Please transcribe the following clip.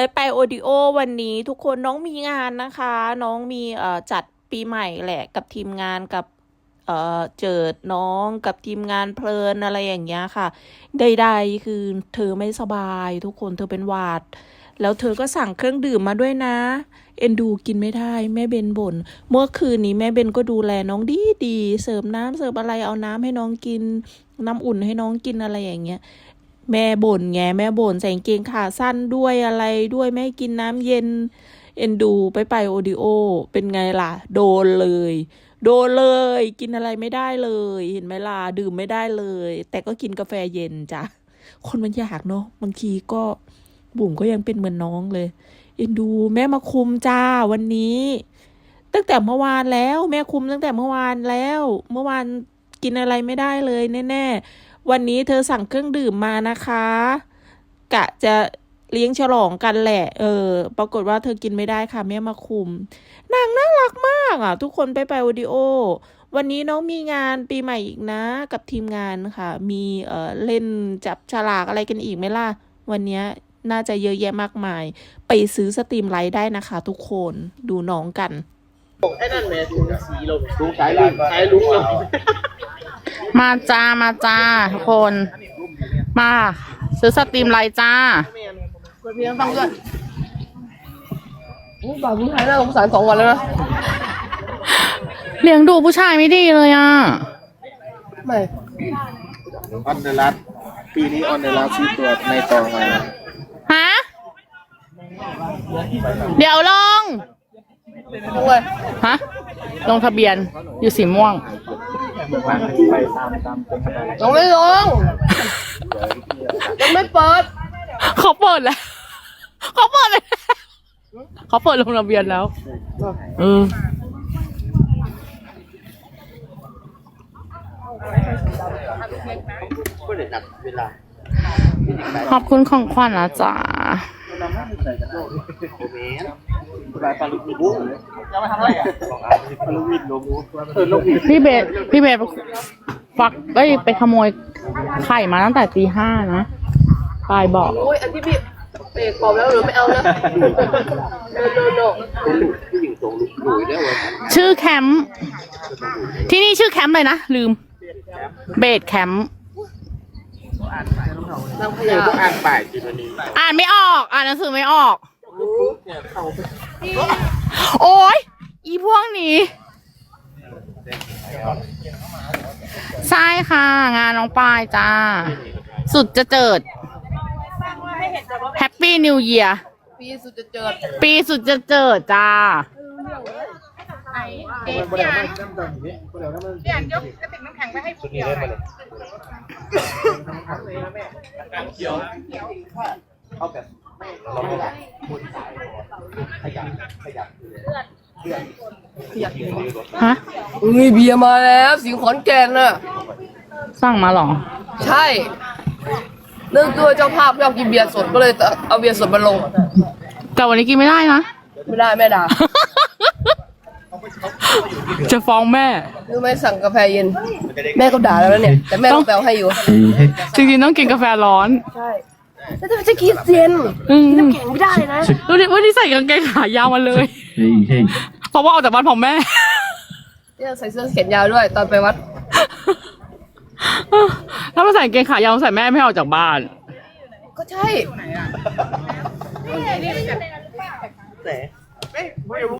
ไปไปโอดิโอวันนี้ทุกคนน้องมีงานนะคะ น้องมีเอ่อจัดปีใหม่แหละกับทีมงานกับเอ่อเจิดน้องกับทีมงานเพลินอะไรอย่างเงี้ยค่ะ ใดๆคือเธอไม่สบายทุกคนเธอเป็นหวัด แล้วเธอก็สั่งเครื่องดื่มมาด้วยนะ เอ็นดูกินไม่ได้แม่เบนบ่นเมื่อคืนนี้แม่เบนก็ดูแลน้องดีดีๆเสิร์ฟน้ำเสิร์ฟอะไรเอาน้ำให้น้องกิน น้ำอุ่นให้น้องกินอะไรอย่างเงี้ย แม่บ่นไงแม่บ่นใส่กางเกงขาสั้นด้วยอะไรด้วยไม่กินน้ำเย็น เอ็นดูไปไปโอดิโอ เป็นไงล่ะ โดนเลย โดนเลย กินอะไรไม่ได้เลย เห็นไหมล่ะดื่มไม่ได้เลย แต่ก็กินกาแฟเย็นจ้ะคนมันอยากเนาะบางทีก็บุ๋มก็ยังเป็นเหมือนน้องเลย เอ็นดูแม่มาคุมจ้าวันนี้ ตั้งแต่เมื่อวานแล้ว แม่คุมตั้งแต่เมื่อวานแล้ว เมื่อวานกินอะไรไม่ได้เลยแน่ วันนี้เธอสั่งเครื่องดื่มมานะคะ กะจะเลี้ยงฉลองกันแหละ เออ ปรากฏว่าเธอกินไม่ได้ค่ะแม่มาคุม นางน่ารักมากอะ ทุกคนไปไปโอดิโอ วันนี้น้องมีงานปีใหม่อีกนะ กับทีมงานค่ะ มีเออเล่นจับฉลากอะไรกันอีกไหมล่ะ วันนี้น่าจะเยอะแยะมากมาย ไปซื้อสตรีมไลท์ได้นะคะ ทุกคนดูน้องกันไอ้นั่นแหม่ถุงสีลมลุงสายลุงสายลุงลง มาจ้ามาจ้าทุกคน มาซื้อสตรีมไลน์จ้าเพื่อนพี่ฟังด้วยอู้บ่าวผู้ชายน่าสงสารสองวันแล้วนะเลี้ยงดูผู้ชายไม่ดีเลยอะ ไม่ออนเดลัสปีนี้ออนเดลัสซื้อตัวในตองมาฮะ เดี๋ยวลงด้วยฮะ ลงทะเบียนอยู่สีม่วง ไปตามตามเป็นคะแนนลงไม่ลงยังไม่เปิดเขาเปิดแล้วเขาเปิดเลยเขาเปิดลงทะเบียนแล้วเออขอบคุณของขวัญนะจ๊ะ ลายปลาลูกมีบุ๊กจะมาทำอะไรอะปลาลูกวิดโลบูเออลูกวิดพี่เบสพี่เบสฟักเอ้ยไปขโมยไข่มาตั้งแต่ตีห้านะปายบอกโอ้ยอันที่พี่เอกบอกแล้วหรือไม่เอานะโนโนผู้หญิงส่งลูกดุยได้วันชื่อแคมป์ที่นี่ชื่อแคมป์เลยนะลืม เบสแคมป์ นางพเอญาอก็อ่านป่ายจีวันนี้อ่านไม่ออก อ่านหนังสือไม่ออกโอ้ยอีพวกนี้ ใช่ค่ะ งานน้องปายจ้า สุดจะเจิด แฮปปี้นิวเยียปีสุดจะเจิดปีสุดจะเจิดจ้า ฮะเฮ้ยเบียร์มาแล้วสิงห์ขอนแก่นน่ะสั่งมาเหรอ ใช่เนื่องด้วยเจ้าภาพชอบกินเบียร์สดก็เลยเอาเบียร์สดมาลง แต่วันนี้กินไม่ได้นะ ไม่ได้แม่ด่า จะฟ้องแม่ รู้ไหมสั่งกาแฟเย็น แม่ก็ด่าแล้วนะเนี่ย แต่แม่ก็แปลให้อยู่ จริงๆต้องกินกาแฟร้อน ใช่แล้วทำไมจะกินเย็นอืมน้ำแข็งไม่ได้นะดูดิว่าที่ใส่กางเกงขายาวมาเลย Hey, hey. เพราะว่าออกจากบ้านของแม่เนี่ยใส่เสื้อแขนยาวด้วย ตอนไปวัด ถ้ามาใส่กางเกงขายาวใส่แม่ไม่ให้ออกจากบ้าน ก็ใช่